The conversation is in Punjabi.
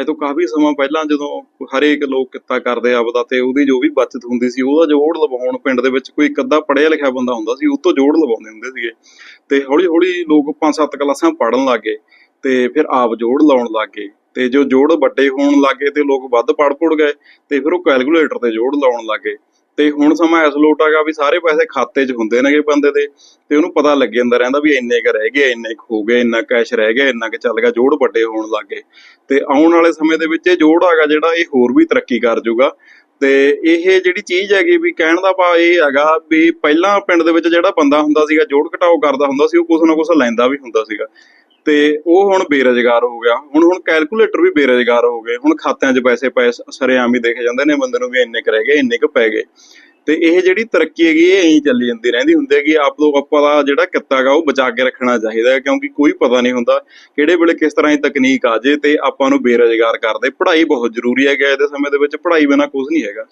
ਅੱਜ ਤੋਂ ਕਾਫੀ ਸਮਾਂ ਪਹਿਲਾਂ ਜਦੋਂ ਹਰੇਕ ਲੋਕ ਕਿੱਤਾ ਕਰਦੇ ਆਪਦਾ, ਤੇ ਉਹਦੀ ਜੋ ਵੀ ਬਚਤ ਹੁੰਦੀ ਸੀ, ਉਹਦਾ ਜੋੜ ਲਵਾਉਣ ਪਿੰਡ ਦੇ ਵਿੱਚ ਕੋਈ ਇੱਕ ਅੱਧਾ ਪੜ੍ਹਿਆ ਲਿਖਿਆ ਬੰਦਾ ਹੁੰਦਾ ਸੀ, ਉਹ ਤੋਂ ਜੋੜ ਲਵਾਉਂਦੇ ਹੁੰਦੇ ਸੀਗੇ। ਤੇ ਹੌਲੀ ਹੌਲੀ ਲੋਕ ਪੰਜ ਸੱਤ ਕਲਾਸਾਂ ਪੜ੍ਹਨ ਲੱਗੇ, ਤੇ ਫਿਰ ਆਪ ਜੋੜ ਲਾਉਣ ਲੱਗੇ। ਤੇ ਜੋ ਜੋੜ ਵੱਡੇ ਹੋਣ ਲੱਗੇ, ਤੇ ਲੋਕ ਵੱਧ ਪੜ੍ਹ ਪੁੜ ਗਏ, ਤੇ ਫਿਰ ਉਹ ਕੈਲਕੂਲੇਟਰ ਤੇ ਜੋੜ ਲਾਉਣ ਲੱਗੇ। ਤੇ ਹੁਣ ਸਮਾਂ ਇਸ ਲੋਟ ਹੈਗਾ ਵੀ ਸਾਰੇ ਪੈਸੇ ਖਾਤੇ 'ਚ ਹੁੰਦੇ ਨੇਗੇ ਬੰਦੇ ਦੇ, ਤੇ ਉਹਨੂੰ ਪਤਾ ਲੱਗ ਜਾਂਦਾ ਰਹਿੰਦਾ ਵੀ ਇੰਨੇ ਕ ਰਹਿ ਗਏ, ਇੰਨੇ ਕੁ ਹੋ ਗਏ, ਇੰਨਾ ਕੈਸ਼ ਰਹਿ ਗਿਆ, ਇੰਨਾ ਕੁ ਚੱਲ ਗਿਆ, ਜੋੜ ਵੱਡੇ ਹੋਣ ਲੱਗੇ। ਤੇ ਆਉਣ ਵਾਲੇ ਸਮੇਂ ਦੇ ਵਿੱਚ ਇਹ ਜੋੜ ਹੈਗਾ ਜਿਹੜਾ ਇਹ ਹੋਰ ਵੀ ਤਰੱਕੀ ਕਰ ਜਾਊਗਾ ਤੇ ਇਹ ਜਿਹੜੀ ਚੀਜ਼ ਹੈਗੀ ਵੀ ਕਹਿਣ ਦਾ ਭਾਵ ਇਹ ਹੈਗਾ ਵੀ ਪਹਿਲਾਂ ਪਿੰਡ ਦੇ ਵਿੱਚ ਜਿਹੜਾ ਬੰਦਾ ਹੁੰਦਾ ਸੀਗਾ, ਜੋੜ ਘਟਾਓ ਕਰਦਾ ਹੁੰਦਾ ਸੀ, ਉਹ ਕੁਛ ਨਾ ਕੁਛ ਲੈਂਦਾ ਵੀ ਹੁੰਦਾ ਸੀਗਾ। ਤੇ ਉਹ ਹੁਣ ਬੇਰੁਜ਼ਗਾਰ ਹੋ ਗਿਆ। ਹੁਣ ਹੁਣ ਕੈਲਕੂਲੇਟਰ ਵੀ ਬੇਰੁਜ਼ਗਾਰ ਹੋ ਗਏ। ਹੁਣ ਖਾਤਿਆਂ 'ਚ ਪੈਸੇ ਪਏ ਸ- ਸਰੇਆਮ ਹੀ ਦੇਖੇ ਜਾਂਦੇ ਨੇ ਬੰਦੇ ਨੂੰ ਵੀ ਇੰਨੇ ਕੁ ਰਹਿ ਗਏ, ਇੰਨੇ ਕੁ ਪੈ ਗਏ। ਤੇ ਇਹ ਜਿਹੜੀ ਤਰੱਕੀ ਹੈਗੀ, ਇਹ ਐਂ ਚੱਲੀ ਜਾਂਦੀ ਰਹਿੰਦੀ ਹੁੰਦੀ ਹੈ ਕਿ ਆਪ ਤੋਂ ਆਪਾਂ ਦਾ ਜਿਹੜਾ ਕਿੱਤਾ ਹੈਗਾ, ਉਹ ਬਚਾ ਕੇ ਰੱਖਣਾ ਚਾਹੀਦਾ ਹੈ, ਕਿਉਂਕਿ ਕੋਈ ਪਤਾ ਨਹੀਂ ਹੁੰਦਾ ਕਿਹੜੇ ਵੇਲੇ ਕਿਸ ਤਰ੍ਹਾਂ ਦੀ ਤਕਨੀਕ ਆ ਜੇ ਤੇ ਆਪਾਂ ਨੂੰ ਬੇਰੁਜ਼ਗਾਰ ਕਰ ਦੇ ਪੜ੍ਹਾਈ ਬਹੁਤ ਜ਼ਰੂਰੀ ਹੈ ਅੱਜ ਦੇ ਸਮੇਂ ਦੇ ਵਿੱਚ ਪੜ੍ਹਾਈ ਬਿਨਾਂ ਕੁਝ ਨਹੀਂ ਹੈਗਾ।